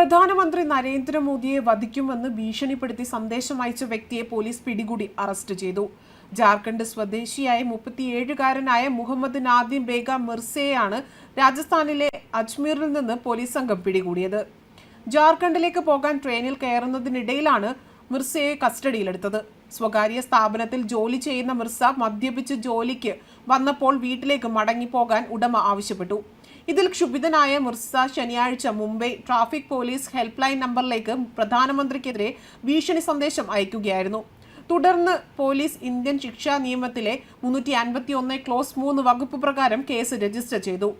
പ്രധാനമന്ത്രി നരേന്ദ്രമോദിയെ വധിക്കുമെന്ന് ഭീഷണിപ്പെടുത്തി സന്ദേശം അയച്ച വ്യക്തിയെ പോലീസ് പിടികൂടി അറസ്റ്റ് ചെയ്തു. ജാർഖണ്ഡ് സ്വദേശിയായ മുപ്പത്തിയേഴുകാരനായ മുഹമ്മദ് നാദിം ബേഗ മിർസയെയാണ് രാജസ്ഥാനിലെ അജ്മീറിൽ നിന്ന് പോലീസ് സംഘം പിടികൂടിയത്. ജാർഖണ്ഡിലേക്ക് പോകാൻ ട്രെയിനിൽ കയറുന്നതിനിടയിലാണ് മിർസയെ കസ്റ്റഡിയിലെടുത്തത്. സ്വകാര്യ സ്ഥാപനത്തിൽ ജോലി ചെയ്യുന്ന മിർസ മദ്യപിച്ച് ജോലിക്ക് വന്നപ്പോൾ വീട്ടിലേക്ക് മടങ്ങിപ്പോകാൻ ഉടമ ആവശ്യപ്പെട്ടു. ഇതിൽ ക്ഷുഭിതനായ മുർസ ശനിയാഴ്ച Mumbai traffic police help line നമ്പറിലേക്ക് പ്രധാനമന്ത്രിക്കെതിരെ ഭീഷണി സന്ദേശം അയക്കുകയായിരുന്നു. തുടർന്ന് പോലീസ് ഇന്ത്യൻ ശിക്ഷാ നിയമത്തിലെ മുന്നൂറ്റി അൻപത്തി ഒന്ന് ക്ലോസ് മൂന്ന് വകുപ്പ് പ്രകാരം കേസ് രജിസ്റ്റർ ചെയ്തു.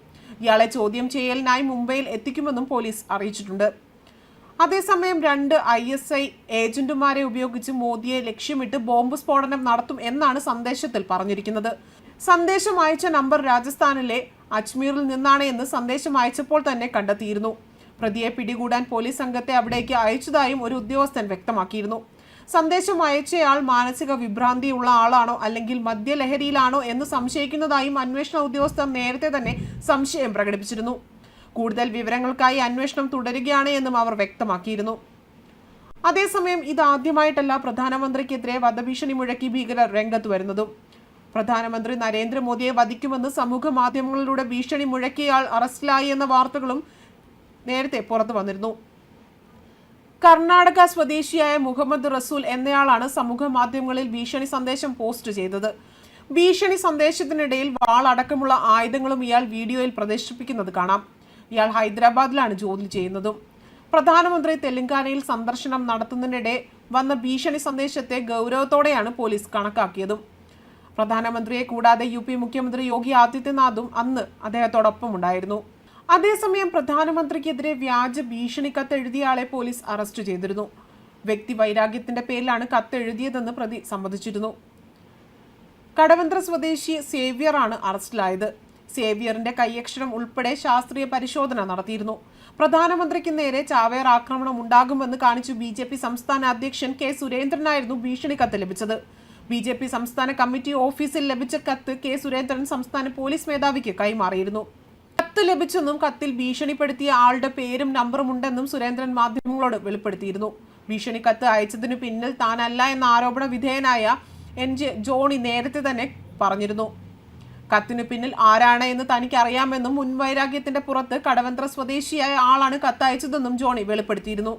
ഇയാളെ ചോദ്യം ചെയ്യലിനായി മുംബൈയിൽ എത്തിക്കുമെന്നും പോലീസ് അറിയിച്ചിട്ടുണ്ട്. അതേസമയം രണ്ട് ഐ എസ് ഐ ഏജന്റുമാരെ ഉപയോഗിച്ച് മോദിയെ ലക്ഷ്യമിട്ട് ബോംബ് സ്ഫോടനം നടത്തും എന്നാണ് സന്ദേശത്തിൽ പറഞ്ഞിരിക്കുന്നത്. സന്ദേശം അയച്ച നമ്പർ രാജസ്ഥാനിലെ അജ്മീറിൽ നിന്നാണ് എന്ന് സന്ദേശം അയച്ചപ്പോൾ തന്നെ കണ്ടെത്തിയിരുന്നു. പ്രതിയെ പിടികൂടാൻ പോലീസ് സംഘത്തെ അവിടേക്ക് അയച്ചതായും ഒരു ഉദ്യോഗസ്ഥൻ വ്യക്തമാക്കിയിരുന്നു. സന്ദേശം അയച്ചയാൾ മാനസിക വിഭ്രാന്തിയുള്ള ആളാണോ അല്ലെങ്കിൽ മദ്യലഹരിയിലാണോ എന്ന് സംശയിക്കുന്നതായും അന്വേഷണ ഉദ്യോഗസ്ഥർ നേരത്തെ തന്നെ സംശയം പ്രകടിപ്പിച്ചിരുന്നു. കൂടുതൽ വിവരങ്ങൾക്കായി അന്വേഷണം തുടരുകയാണ് എന്നും അവർ വ്യക്തമാക്കിയിരുന്നു. അതേസമയം ഇതാദ്യമായിട്ടല്ല പ്രധാനമന്ത്രിക്കെതിരെ വധഭീഷണി മുഴക്കി ഭീകരർ രംഗത്ത് വരുന്നതും. പ്രധാനമന്ത്രി നരേന്ദ്രമോദിയെ വധിക്കുമെന്ന് സമൂഹ മാധ്യമങ്ങളിലൂടെ ഭീഷണി മുഴക്കിയയാൾ അറസ്റ്റിലായി എന്ന വാർത്തകളും നേരത്തെ പുറത്തു വന്നിരുന്നു. കർണാടക സ്വദേശിയായ മുഹമ്മദ് റസൂൽ എന്നയാളാണ് സമൂഹ മാധ്യമങ്ങളിൽ ഭീഷണി സന്ദേശം പോസ്റ്റ് ചെയ്തത്. ഭീഷണി സന്ദേശത്തിനിടയിൽ വാൾ അടക്കമുള്ള ആയുധങ്ങളും ഇയാൾ വീഡിയോയിൽ പ്രദർശിപ്പിക്കുന്നത് കാണാം. ഇയാൾ ഹൈദരാബാദിലാണ് ജോലി ചെയ്യുന്നതും. പ്രധാനമന്ത്രി തെലങ്കാനയിൽ സന്ദർശനം നടത്തുന്നതിനിടെ വന്ന ഭീഷണി സന്ദേശത്തെ ഗൗരവത്തോടെയാണ് പോലീസ് കണക്കാക്കിയതും. പ്രധാനമന്ത്രിയെ കൂടാതെ യു പി മുഖ്യമന്ത്രി യോഗി ആദിത്യനാഥും അന്ന് അദ്ദേഹത്തോടൊപ്പം ഉണ്ടായിരുന്നു അതേസമയം പ്രധാനമന്ത്രിക്കെതിരെ വ്യാജ ഭീഷണി കത്ത് എഴുതിയയാളെ പോലീസ് അറസ്റ്റ് ചെയ്തിരുന്നു. വ്യക്തി വൈരാഗ്യത്തിന്റെ പേരിലാണ് കത്ത് എഴുതിയതെന്ന് പ്രതി സമ്മതിച്ചിരുന്നു. കടവന്ത്ര സ്വദേശി സേവ്യറാണ് അറസ്റ്റിലായത്. സേവ്യറിന്റെ കൈയക്ഷരം ഉൾപ്പെടെ ശാസ്ത്രീയ പരിശോധന നടത്തിയിരുന്നു. പ്രധാനമന്ത്രിക്ക് നേരെ ചാവേർ ആക്രമണം ഉണ്ടാകുമെന്ന് കാണിച്ചു ബി സംസ്ഥാന അധ്യക്ഷൻ കെ സുരേന്ദ്രനായിരുന്നു ഭീഷണി കത്ത് ലഭിച്ചത്. ബി ജെ പി സംസ്ഥാന കമ്മിറ്റി ഓഫീസിൽ ലഭിച്ച കത്ത് കെ സുരേന്ദ്രൻ സംസ്ഥാന പോലീസ് മേധാവിക്ക് കൈമാറിയിരുന്നു. കത്ത് ലഭിച്ചെന്നും കത്തിൽ ഭീഷണിപ്പെടുത്തിയ ആളുടെ പേരും നമ്പറും ഉണ്ടെന്നും സുരേന്ദ്രൻ മാധ്യമങ്ങളോട് വെളിപ്പെടുത്തിയിരുന്നു. ഭീഷണി കത്ത് അയച്ചതിനു പിന്നിൽ താനല്ല എന്ന ആരോപണ വിധേയനായ എൻ ജെ ജോണി നേരത്തെ തന്നെ പറഞ്ഞിരുന്നു. കത്തിനു പിന്നിൽ ആരാണ് എന്ന് തനിക്ക് അറിയാമെന്നും മുൻവൈരാഗ്യത്തിന്റെ പുറത്ത് കടവന്ത്ര സ്വദേശിയായ ആളാണ് കത്ത് അയച്ചതെന്നും ജോണി വെളിപ്പെടുത്തിയിരുന്നു.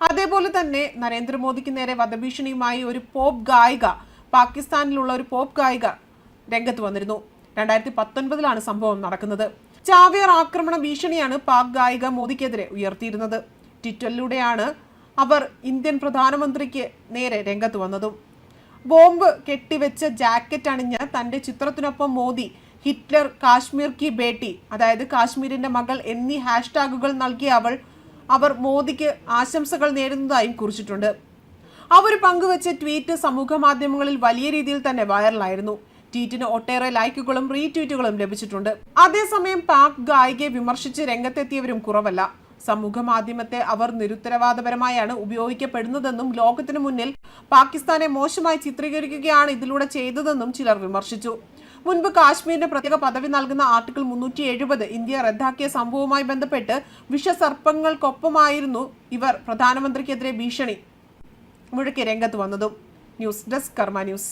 അതേപോലെ തന്നെ നരേന്ദ്രമോദിക്ക് നേരെ വധഭീഷണിയുമായി ഒരു പോപ്പ് ഗായിക പാകിസ്ഥാനിലുള്ള ഒരു പോപ്പ് ഗായിക രംഗത്ത് വന്നിരുന്നു. രണ്ടായിരത്തി പത്തൊൻപതിലാണ് സംഭവം നടക്കുന്നത്. ചാവിയർ ആക്രമണ ഭീഷണിയാണ് പാക് ഗായിക മോദിക്കെതിരെ ഉയർത്തിയിരുന്നത്. ട്വിറ്ററിലൂടെയാണ് അവർ ഇന്ത്യൻ പ്രധാനമന്ത്രിക്ക് നേരെ രംഗത്ത് വന്നതും. ബോംബ് കെട്ടിവെച്ച ജാക്കറ്റ് അണിഞ്ഞ് തന്റെ ചിത്രത്തിനൊപ്പം മോദി ഹിറ്റ്ലർ കാശ്മീർ കി ബേട്ടി അതായത് കാശ്മീരിന്റെ മകൾ എന്നീ ഹാഷ്ടാഗുകൾ നൽകിയ അവൾ അവർ മോദിക്ക് ആശംസകൾ നേരുന്നതായും കുറിച്ചിട്ടുണ്ട്. അവർ പങ്കുവച്ച ട്വീറ്റ് സമൂഹ മാധ്യമങ്ങളിൽ വലിയ രീതിയിൽ തന്നെ വൈറലായിരുന്നു. ട്വീറ്റിന് ഒട്ടേറെ ലൈക്കുകളും റീട്വീറ്റുകളും ലഭിച്ചിട്ടുണ്ട്. അതേസമയം പാക് ഗായികയെ വിമർശിച്ച് രംഗത്തെത്തിയവരും കുറവല്ല. സമൂഹ മാധ്യമത്തെ അവർ നിരുത്തരവാദപരമായാണ് ഉപയോഗിക്കപ്പെടുന്നതെന്നും ലോകത്തിനു മുന്നിൽ പാകിസ്ഥാനെ മോശമായി ചിത്രീകരിക്കുകയാണ് ഇതിലൂടെ ചെയ്തതെന്നും ചിലർ വിമർശിച്ചു. മുൻപ് കാശ്മീരിന് പ്രത്യേക പദവി നൽകുന്ന ആർട്ടിക്കിൾ മുന്നൂറ്റി എഴുപത് ഇന്ത്യ റദ്ദാക്കിയ സംഭവവുമായി ബന്ധപ്പെട്ട് വിഷസർപ്പങ്ങൾക്കൊപ്പമായിരുന്നു ഇവർ പ്രധാനമന്ത്രിക്കെതിരെ ഭീഷണി. മുഴക്കി രംഗത്ത് വന്നതും. News desk Karma news.